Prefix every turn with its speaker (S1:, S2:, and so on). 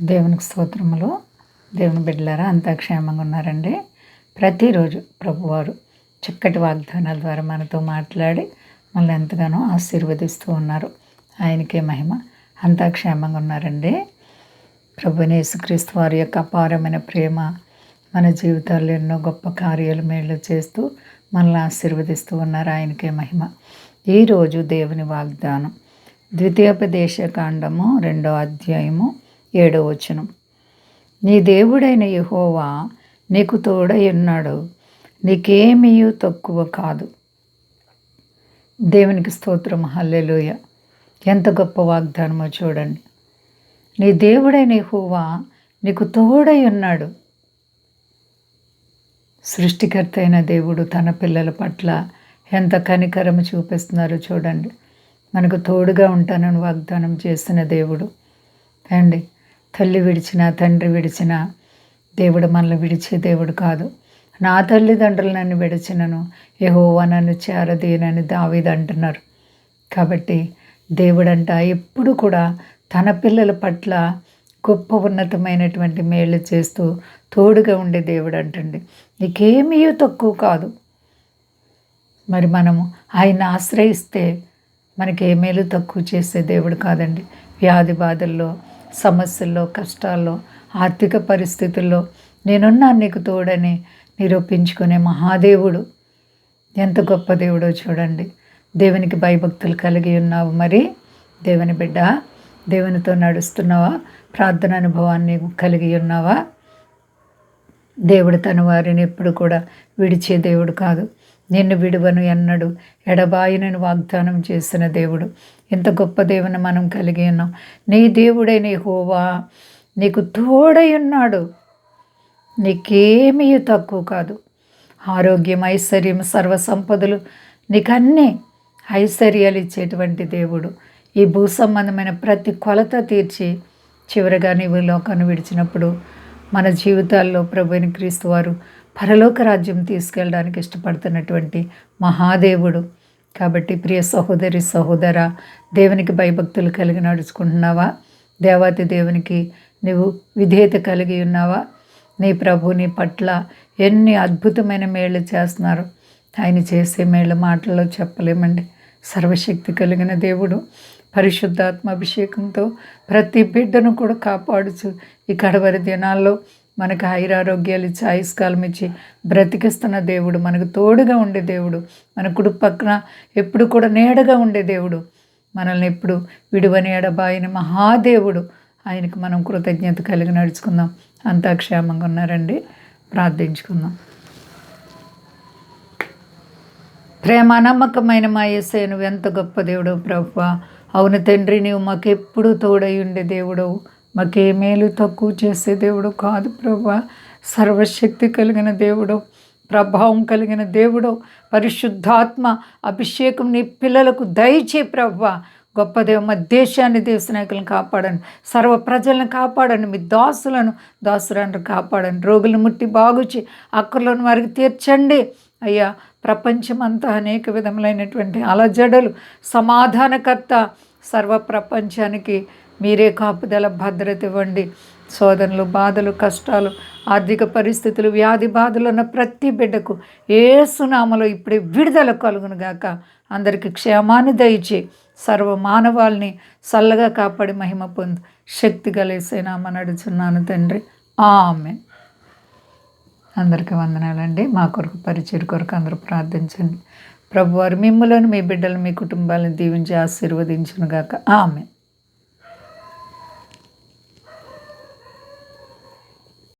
S1: దేవునికి స్తోత్రములు. దేవుని బిడ్డలారా అంతా క్షేమంగా ఉన్నారండి. ప్రతిరోజు ప్రభువారు చక్కటి వాగ్దానాల ద్వారా మనతో మాట్లాడి మనల్ని ఎంతగానో ఆశీర్వదిస్తూ ఉన్నారు. ఆయనకే మహిమ. అంతా క్షేమంగా ఉన్నారండి. ప్రభుని యేసుక్రీస్తు వారి యొక్క అపారమైన ప్రేమ మన జీవితాల్లో ఎన్నో గొప్ప కార్యాలు మేళ్ళు చేస్తూ మనల్ని ఆశీర్వదిస్తూ ఉన్నారు. ఆయనకే మహిమ. ఈరోజు దేవుని వాగ్దానం. ద్వితీయోపదేశ కాండము రెండో అధ్యాయము ఏడో వచనం. నీ దేవుడైన యహోవా నీకు తోడై ఉన్నాడు నీకేమీ తక్కువ కాదు. దేవునికి స్తోత్రం. హల్లెలూయ. ఎంత గొప్ప వాగ్దానమో చూడండి. నీ దేవుడైన యెహోవా నీకు తోడై ఉన్నాడు. సృష్టికర్త అయిన దేవుడు తన పిల్లల పట్ల ఎంత కనికరం చూపిస్తున్నారో చూడండి. మనకు తోడుగా ఉంటానని వాగ్దానం చేసిన దేవుడు. అండి తల్లి విడిచిన తండ్రి విడిచిన దేవుడు మనల్ని విడిచే దేవుడు కాదు. నా తల్లిదండ్రులు నన్ను విడిచినను యహోవా నన్ను చేరదీనని దావిది అంటున్నారు. కాబట్టి దేవుడంట ఎప్పుడు కూడా తన పిల్లల పట్ల గొప్ప ఉన్నతమైనటువంటి మేళ్ళు చేస్తూ తోడుగా ఉండే దేవుడు అంటండి. నీకేమీ తక్కువ కాదు. మరి మనము ఆయన ఆశ్రయిస్తే మనకి ఏ మేలు తక్కువ చేసే దేవుడు కాదండి. వ్యాధి బాధల్లో సమస్యల్లో కష్టాల్లో ఆర్థిక పరిస్థితుల్లో నేనున్నా నీకు తోడని నిరూపించుకునే మహాదేవుడు. ఎంత గొప్ప దేవుడో చూడండి. దేవునికి భయభక్తులు కలిగి ఉన్నావు మరి. దేవుని బిడ్డ దేవునితో నడుస్తున్నావా? ప్రార్థన అనుభవాన్ని కలిగి ఉన్నావా? దేవుడు తన వారిని ఎప్పుడు కూడా విడిచే దేవుడు కాదు. నిన్ను విడువను ఎన్నడు ఎడబాయినని వాగ్దానం చేసిన దేవుడు ఎంత గొప్ప దేవుని మనం కలిగి ఉన్నాం. నీ దేవుడైన హోవా నీకు తోడై ఉన్నాడు. నీకేమీ తక్కువ కాదు. ఆరోగ్యం ఐశ్వర్యం సర్వ సంపదలు నీకన్నీ ఐశ్వర్యాలు ఇచ్చేటువంటి దేవుడు. ఈ భూ సంబంధమైన ప్రతి కొలత తీర్చి చివరిగా నీవు లోకాన్ని విడిచినప్పుడు మన జీవితాల్లో ప్రభుని క్రీస్తు వారు పరలోక రాజ్యం తీసుకెళ్ళడానికి ఇష్టపడుతున్నటువంటి మహాదేవుడు. కాబట్టి ప్రియ సహోదరి సహోదర దేవునికి భయభక్తులు కలిగి నడుచుకుంటున్నావా? దేవాతి దేవునికి నువ్వు విధేయత కలిగి ఉన్నావా? నీ ప్రభు నీ పట్ల ఎన్ని అద్భుతమైన మేళ్ళు చేస్తున్నారు. ఆయన చేసే మేళ్ళు మాటల్లో చెప్పలేమండి. సర్వశక్తి కలిగిన దేవుడు పరిశుద్ధాత్మ అభిషేకంతో ప్రతి బిడ్డను కూడా కాపాడుచు ఈ కడవరి దినాల్లో మనకు హైరారోగ్యాలు ఇచ్చి ఆయుష్కాలం ఇచ్చి బ్రతికిస్తున్న దేవుడు మనకు తోడుగా ఉండే దేవుడు మన కుడి పక్కన ఎప్పుడు కూడా నీడగా ఉండే దేవుడు మనల్ని ఎప్పుడు విడువని ఎడబాయిన మహాదేవుడు. ఆయనకు మనం కృతజ్ఞత కలిగి నడుచుకుందాం. అంతా క్షేమంగా ఉన్నారండి. ప్రార్థించుకుందాం. ప్రేమ నమ్మకమైన మా యేసే నువ్వు ఎంత గొప్ప దేవుడు ప్రభు. అవును తండ్రి నీవు మాకెప్పుడు తోడై ఉండే దేవుడు మాకే మేలు తక్కువ చేసే దేవుడు కాదు ప్రభు. సర్వశక్తి కలిగిన దేవుడు ప్రభావం కలిగిన దేవుడు పరిశుద్ధాత్మ అభిషేకం నీ పిల్లలకు దయచే ప్రభు. గొప్ప దేవ మా దేశాన్ని దేశ నాయకులను కాపాడండి. సర్వ ప్రజలను కాపాడండి. మీ దాసులను దాసులను కాపాడండి. రోగులను ముట్టి బాగుచి అక్కర్లను వారికి తీర్చండి. అయ్యా ప్రపంచమంతా అనేక విధములైనటువంటి అలజడలు. సమాధానకర్త సర్వ ప్రపంచానికి మీరే కాపుదల భద్రత ఇవ్వండి. శోధనలు బాధలు కష్టాలు ఆర్థిక పరిస్థితులు వ్యాధి బాధలు ఉన్న ప్రతి బిడ్డకు ఏ సునామలో ఇప్పుడే విడుదల కలుగును గాక. అందరికీ క్షేమాన్ని దయచి సర్వ మానవాల్ని చల్లగా కాపాడి మహిమ పొందు. శక్తి కలిసేనామా నడుచున్నాను తండ్రి. ఆమె అందరికీ వందనాలండి. మా కొరకు పరిచయం కొరకు అందరూ ప్రార్థించండి. ప్రభువారు మిమ్మలను మీ బిడ్డలు మీ కుటుంబాలను దీవించి ఆశీర్వదించునుగాక ఆమె